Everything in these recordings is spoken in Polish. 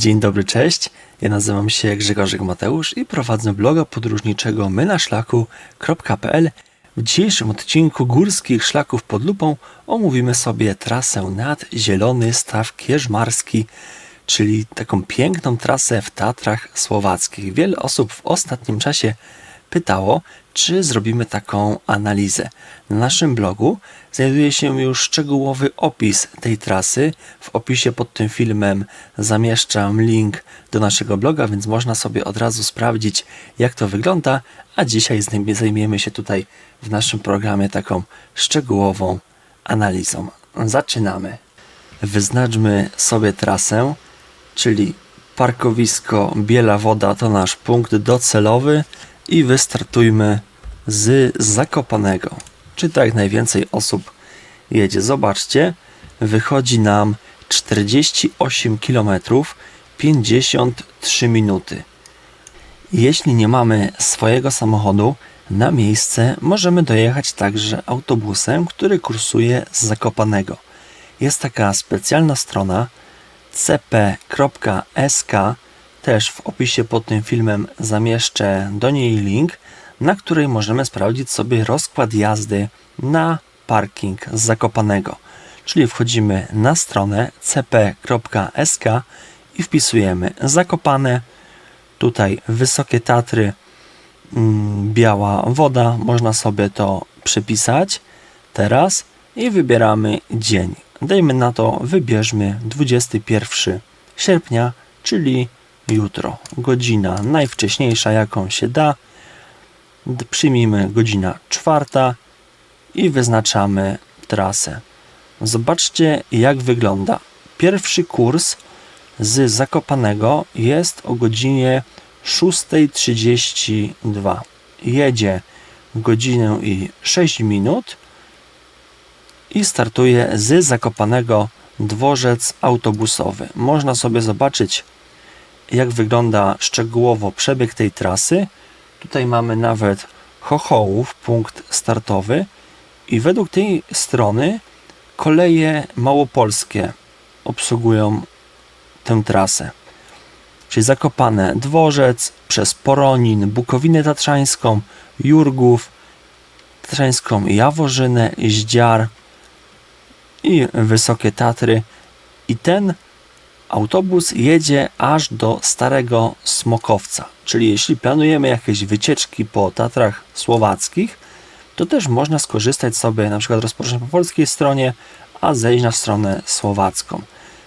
Dzień dobry, cześć. Ja nazywam się Grzegorzyk Mateusz i prowadzę bloga podróżniczego mynaszlaku.pl. W dzisiejszym odcinku Górskich Szlaków pod lupą omówimy sobie trasę nad Zielony Staw Kierzmarski, czyli taką piękną trasę w Tatrach Słowackich. Wiele osób w ostatnim czasie pytało, czy zrobimy taką analizę. Na naszym blogu znajduje się już szczegółowy opis tej trasy. W opisie pod tym filmem zamieszczam link do naszego bloga, więc można sobie od razu sprawdzić, jak to wygląda. A dzisiaj zajmiemy się tutaj w naszym programie taką szczegółową analizą. Zaczynamy. Wyznaczmy sobie trasę, czyli parkowisko Biela Woda to nasz punkt docelowy i wystartujmy z Zakopanego. Czy tak najwięcej osób jedzie? Zobaczcie, wychodzi nam 48 km 53 minuty. Jeśli nie mamy swojego samochodu, na miejsce możemy dojechać także autobusem, który kursuje z Zakopanego. Jest taka specjalna strona cp.sk też w opisie pod tym filmem zamieszczę do niej link, na której możemy sprawdzić sobie rozkład jazdy na parking z Zakopanego. Czyli wchodzimy na stronę cp.sk i wpisujemy Zakopane, tutaj Wysokie Tatry, mm, biała woda, można sobie to przypisać teraz i wybieramy dzień. Dajmy na to, wybierzmy 21 sierpnia, czyli jutro. Godzina najwcześniejsza, jaką się da. Przyjmijmy godzina czwarta i wyznaczamy trasę. Zobaczcie, jak wygląda. Pierwszy kurs z Zakopanego jest o godzinie 6.32. Jedzie godzinę i 6 minut i startuje z Zakopanego dworzec autobusowy. Można sobie zobaczyć jak wygląda szczegółowo przebieg tej trasy. Tutaj mamy nawet Chochołów, punkt startowy i według tej strony koleje małopolskie obsługują tę trasę. Czyli Zakopane Dworzec, przez Poronin, Bukowinę Tatrzańską, Jurgów, Tatrzańską Jaworzynę, Zdziar i Wysokie Tatry. I ten Autobus jedzie aż do Starego Smokowca, czyli jeśli planujemy jakieś wycieczki po Tatrach Słowackich, to też można skorzystać sobie, na przykład rozpocząć po polskiej stronie, a zejść na stronę słowacką.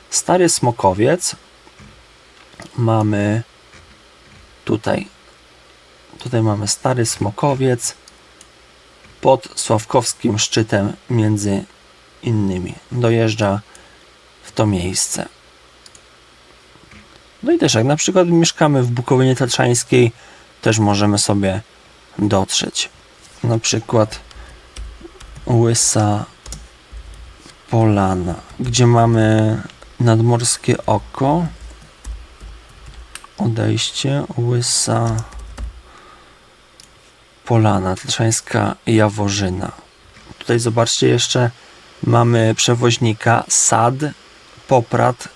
Stary Smokowiec mamy tutaj. Tutaj mamy Stary Smokowiec pod Sławkowskim szczytem między innymi. Dojeżdża w to miejsce. No i też jak na przykład mieszkamy w Bukowinie Tatrzańskiej, też możemy sobie dotrzeć. Na przykład Łysa Polana, gdzie mamy nadmorskie oko, odejście, Łysa Polana, Tatrzańska Jaworzyna. Tutaj zobaczcie jeszcze mamy przewoźnika SAD, Poprat,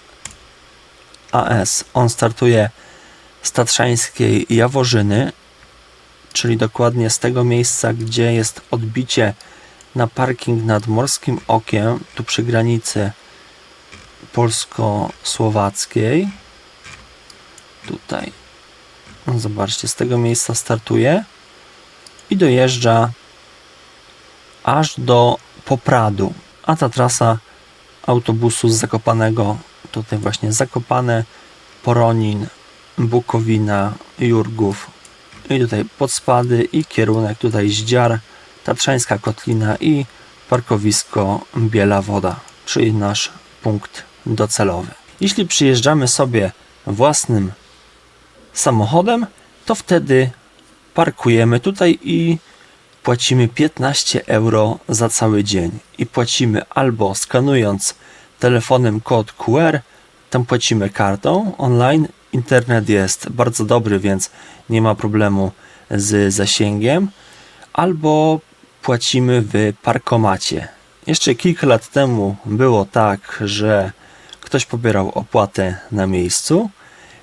AS. On startuje z Tatrzańskiej Jaworzyny, czyli dokładnie z tego miejsca, gdzie jest odbicie na parking nad Morskim Okiem, tu przy granicy polsko-słowackiej. Tutaj. Zobaczcie, z tego miejsca startuje i dojeżdża aż do Popradu, a ta trasa autobusu z Zakopanego Tutaj właśnie Zakopane, Poronin, Bukowina, Jurgów i tutaj podspady i kierunek tutaj Zdziar, Tatrzańska Kotlina i parkowisko Biela Woda, czyli nasz punkt docelowy. Jeśli przyjeżdżamy sobie własnym samochodem, to wtedy parkujemy tutaj i płacimy 15 euro za cały dzień. I płacimy albo skanując telefonem kod QR, tam płacimy kartą online. Internet jest bardzo dobry, więc nie ma problemu z zasięgiem. Albo płacimy w parkomacie. Jeszcze kilka lat temu było tak, że ktoś pobierał opłatę na miejscu,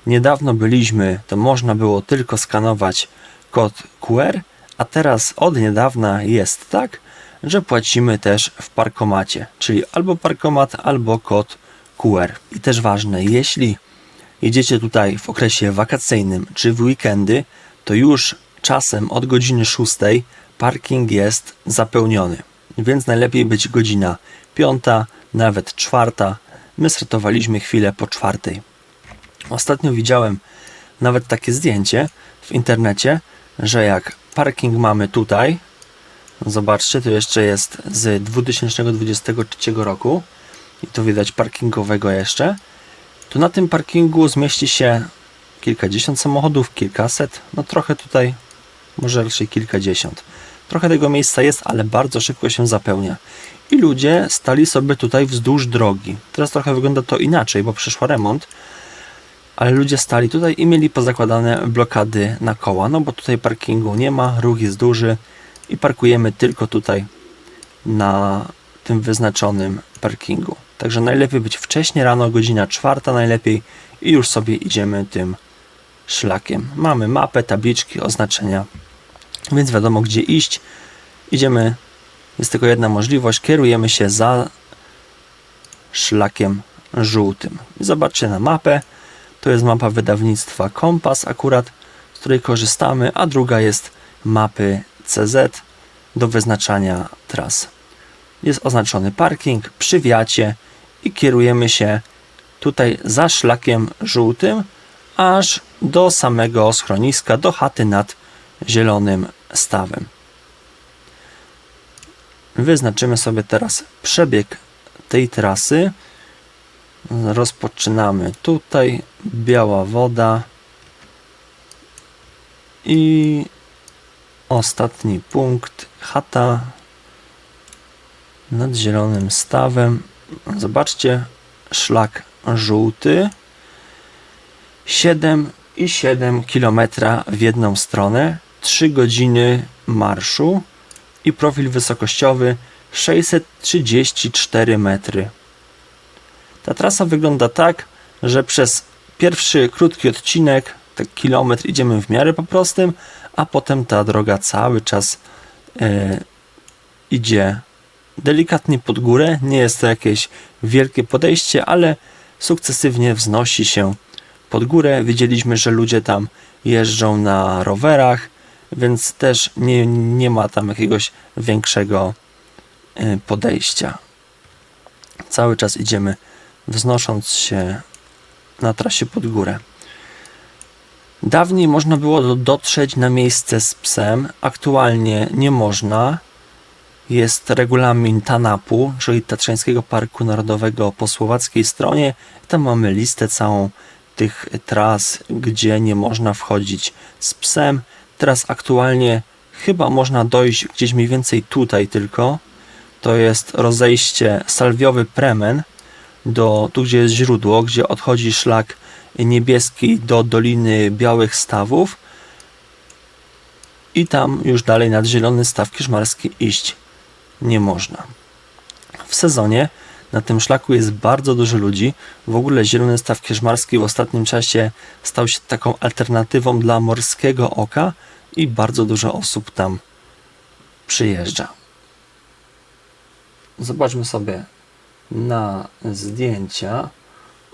niedawno byliśmy, to można było tylko skanować kod QR, a teraz od niedawna jest tak, że płacimy też w parkomacie, czyli albo parkomat, albo kod QR. I też ważne, jeśli jedziecie tutaj w okresie wakacyjnym czy w weekendy, to już czasem od godziny 6 parking jest zapełniony. Więc najlepiej być godzina 5, nawet 4. My startowaliśmy chwilę po czwartej. Ostatnio widziałem nawet takie zdjęcie w internecie, że jak parking mamy tutaj, zobaczcie, to jeszcze jest z 2023 roku i tu widać parkingowego jeszcze, to na tym parkingu zmieści się kilkadziesiąt samochodów, kilkaset, no trochę tutaj, może raczej kilkadziesiąt. Trochę tego miejsca jest, ale bardzo szybko się zapełnia. I ludzie stali sobie tutaj wzdłuż drogi. Teraz trochę wygląda to inaczej, bo przyszła remont, ale ludzie stali tutaj i mieli pozakładane blokady na koła, no bo tutaj parkingu nie ma, ruch jest duży i parkujemy tylko tutaj na tym wyznaczonym parkingu. Także najlepiej być wcześnie rano, godzina czwarta najlepiej i już sobie idziemy tym szlakiem. Mamy mapę, tabliczki, oznaczenia, więc wiadomo gdzie iść. Idziemy, jest tylko jedna możliwość, kierujemy się za szlakiem żółtym. Zobaczcie na mapę, to jest mapa wydawnictwa Kompas akurat, z której korzystamy, a druga jest mapy CZ do wyznaczania tras. Jest oznaczony parking przy wiacie i kierujemy się tutaj za szlakiem żółtym, aż do samego schroniska, do chaty nad zielonym stawem. Wyznaczymy sobie teraz przebieg tej trasy. Rozpoczynamy tutaj, biała woda i ostatni punkt, chata nad zielonym stawem. Zobaczcie, szlak żółty. 7,7 km w jedną stronę, 3 godziny marszu i profil wysokościowy 634 metry. Ta trasa wygląda tak, że przez pierwszy krótki odcinek, tak kilometr idziemy w miarę po prostym, a potem ta droga cały czas e, idzie delikatnie pod górę. Nie jest to jakieś wielkie podejście, ale sukcesywnie wznosi się pod górę. Widzieliśmy, że ludzie tam jeżdżą na rowerach, więc też nie, nie ma tam jakiegoś większego e, podejścia. Cały czas idziemy wznosząc się na trasie pod górę. Dawniej można było dotrzeć na miejsce z psem, aktualnie nie można. Jest regulamin TANAP-u, czyli Tatrzańskiego Parku Narodowego po słowackiej stronie. Tam mamy listę całą tych tras, gdzie nie można wchodzić z psem. Teraz aktualnie chyba można dojść gdzieś mniej więcej tutaj tylko. To jest rozejście Salwiowy Premen, do, tu gdzie jest źródło, gdzie odchodzi szlak niebieski do Doliny Białych Stawów i tam już dalej nad Zielony Staw Kiszmarski iść nie można. W sezonie na tym szlaku jest bardzo dużo ludzi. W ogóle Zielony Staw Kierzmarski w ostatnim czasie stał się taką alternatywą dla morskiego oka i bardzo dużo osób tam przyjeżdża. Zobaczmy sobie na zdjęcia.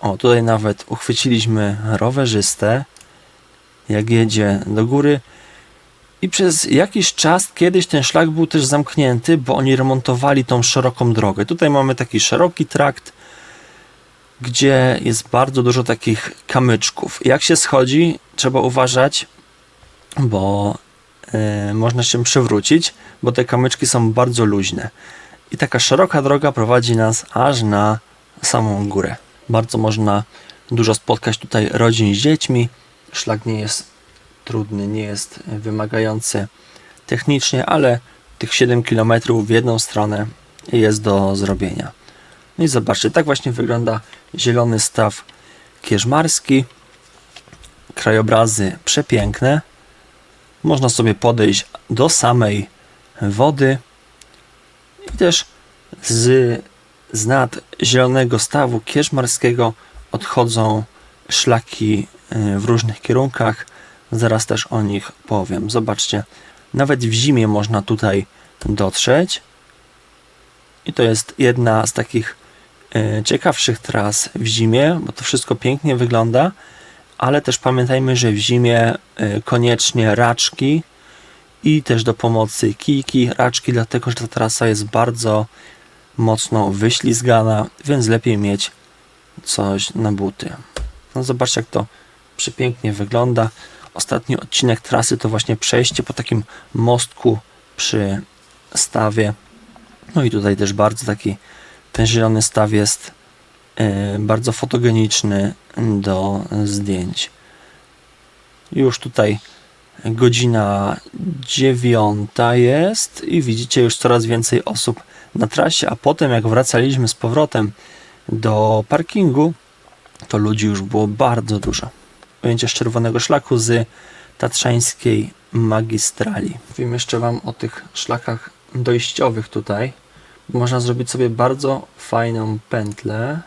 O, tutaj nawet uchwyciliśmy rowerzystę, jak jedzie do góry. I przez jakiś czas kiedyś ten szlak był też zamknięty, bo oni remontowali tą szeroką drogę. Tutaj mamy taki szeroki trakt, gdzie jest bardzo dużo takich kamyczków. Jak się schodzi, trzeba uważać, bo yy, można się przewrócić, bo te kamyczki są bardzo luźne. I taka szeroka droga prowadzi nas aż na samą górę. Bardzo można dużo spotkać tutaj rodzin z dziećmi. Szlak nie jest trudny, nie jest wymagający technicznie, ale tych 7 km w jedną stronę jest do zrobienia. No i zobaczcie, tak właśnie wygląda zielony staw kierzmarski. Krajobrazy przepiękne. Można sobie podejść do samej wody i też z, z nad zielonego stawu kierzmarskiego odchodzą szlaki y, w różnych kierunkach. Zaraz też o nich powiem. Zobaczcie, nawet w zimie można tutaj dotrzeć. I to jest jedna z takich y, ciekawszych tras w zimie, bo to wszystko pięknie wygląda, ale też pamiętajmy, że w zimie y, koniecznie raczki i też do pomocy kijki, raczki, dlatego że ta trasa jest bardzo mocno wyślizgana, więc lepiej mieć coś na buty. No zobaczcie, jak to przepięknie wygląda. Ostatni odcinek trasy to właśnie przejście po takim mostku przy stawie. No i tutaj też bardzo taki ten zielony staw jest yy, bardzo fotogeniczny do zdjęć. Już tutaj godzina dziewiąta jest i widzicie już coraz więcej osób na trasie, a potem jak wracaliśmy z powrotem do parkingu, to ludzi już było bardzo dużo. Ujęcie z czerwonego szlaku z tatrzańskiej magistrali. Wiem jeszcze Wam o tych szlakach dojściowych tutaj. Można zrobić sobie bardzo fajną pętlę.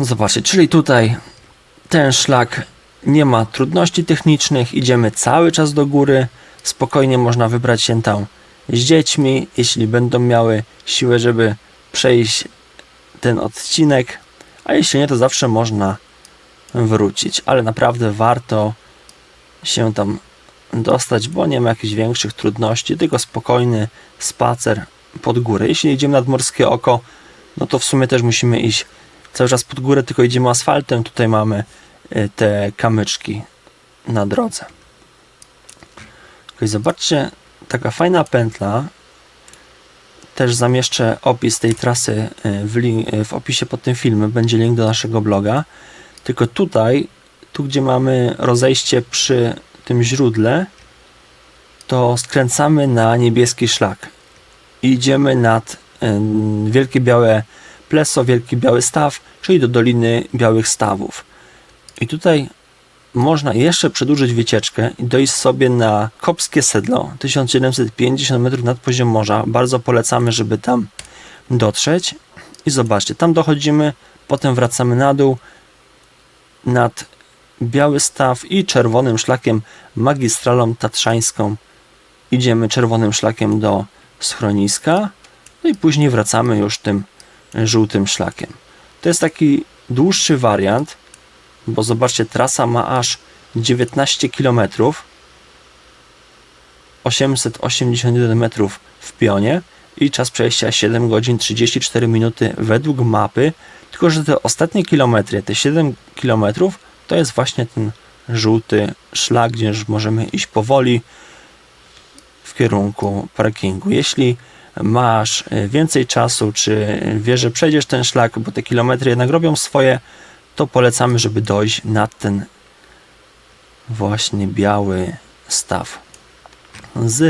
Zobaczcie, czyli tutaj ten szlak nie ma trudności technicznych, idziemy cały czas do góry. Spokojnie można wybrać się tam z dziećmi, jeśli będą miały siłę, żeby przejść ten odcinek, a jeśli nie, to zawsze można wrócić, ale naprawdę warto się tam dostać, bo nie ma jakichś większych trudności, tylko spokojny spacer pod górę. Jeśli idziemy nad Morskie Oko, no to w sumie też musimy iść cały czas pod górę, tylko idziemy asfaltem. Tutaj mamy y, te kamyczki na drodze. Zobaczcie, taka fajna pętla. Też zamieszczę opis tej trasy y, w, y, w opisie pod tym filmem. Będzie link do naszego bloga. Tylko tutaj, tu gdzie mamy rozejście przy tym źródle, to skręcamy na niebieski szlak. I idziemy nad y, Wielkie Białe Pleso, Wielki Biały Staw, czyli do Doliny Białych Stawów. I tutaj można jeszcze przedłużyć wycieczkę i dojść sobie na Kopskie Sedlo, 1750 metrów nad poziom morza. Bardzo polecamy, żeby tam dotrzeć. I zobaczcie, tam dochodzimy, potem wracamy na dół nad Biały Staw i czerwonym szlakiem magistralą tatrzańską. Idziemy czerwonym szlakiem do schroniska, no i później wracamy już tym żółtym szlakiem. To jest taki dłuższy wariant, bo zobaczcie, trasa ma aż 19 km, 881 metrów w pionie i czas przejścia 7 godzin 34 minuty według mapy, tylko że te ostatnie kilometry, te 7 km, to jest właśnie ten żółty szlak, gdzie możemy iść powoli w kierunku parkingu. Jeśli masz więcej czasu, czy wiesz, że przejdziesz ten szlak, bo te kilometry jednak robią swoje, to polecamy, żeby dojść nad ten właśnie biały staw. Z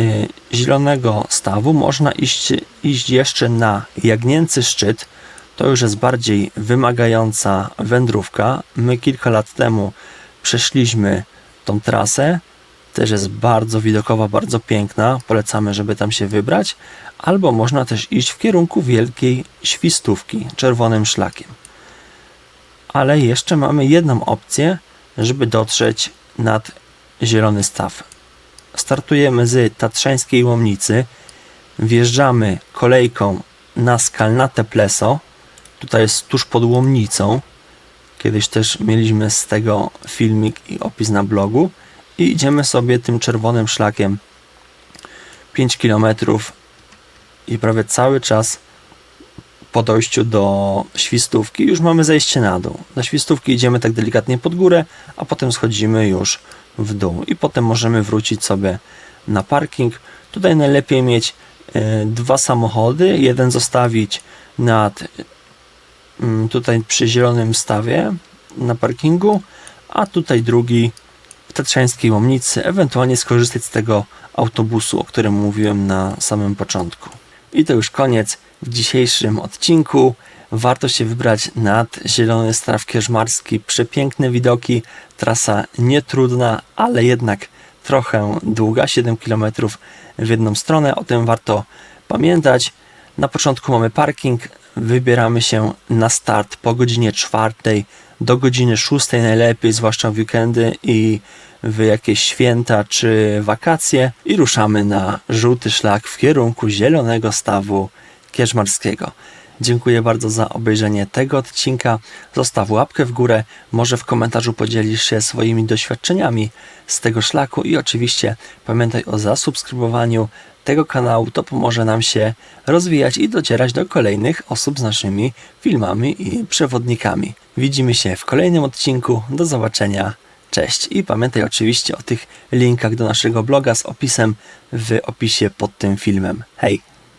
y, zielonego stawu można iść, iść jeszcze na Jagnięcy Szczyt. To już jest bardziej wymagająca wędrówka. My kilka lat temu przeszliśmy tą trasę. Też jest bardzo widokowa, bardzo piękna. Polecamy, żeby tam się wybrać. Albo można też iść w kierunku Wielkiej Świstówki, czerwonym szlakiem ale jeszcze mamy jedną opcję, żeby dotrzeć nad Zielony Staw. Startujemy z Tatrzańskiej Łomnicy, wjeżdżamy kolejką na Skalnate Pleso, tutaj jest tuż pod Łomnicą, kiedyś też mieliśmy z tego filmik i opis na blogu. I idziemy sobie tym czerwonym szlakiem 5 km i prawie cały czas po dojściu do świstówki już mamy zejście na dół. Na świstówki idziemy tak delikatnie pod górę, a potem schodzimy już w dół i potem możemy wrócić sobie na parking. Tutaj najlepiej mieć y, dwa samochody, jeden zostawić nad y, tutaj przy zielonym stawie na parkingu, a tutaj drugi w Tatrzańskiej Łomnicy, ewentualnie skorzystać z tego autobusu, o którym mówiłem na samym początku. I to już koniec w dzisiejszym odcinku. Warto się wybrać nad Zielony Straw Kierzmarski. Przepiękne widoki, trasa nietrudna, ale jednak trochę długa, 7 km w jedną stronę. O tym warto pamiętać. Na początku mamy parking, wybieramy się na start po godzinie czwartej do godziny szóstej najlepiej, zwłaszcza w weekendy i w jakieś święta czy wakacje i ruszamy na żółty szlak w kierunku zielonego stawu Kierzmarskiego. Dziękuję bardzo za obejrzenie tego odcinka. Zostaw łapkę w górę, może w komentarzu podzielisz się swoimi doświadczeniami z tego szlaku i oczywiście pamiętaj o zasubskrybowaniu tego kanału. To pomoże nam się rozwijać i docierać do kolejnych osób z naszymi filmami i przewodnikami. Widzimy się w kolejnym odcinku. Do zobaczenia. Cześć i pamiętaj oczywiście o tych linkach do naszego bloga z opisem w opisie pod tym filmem. Hej!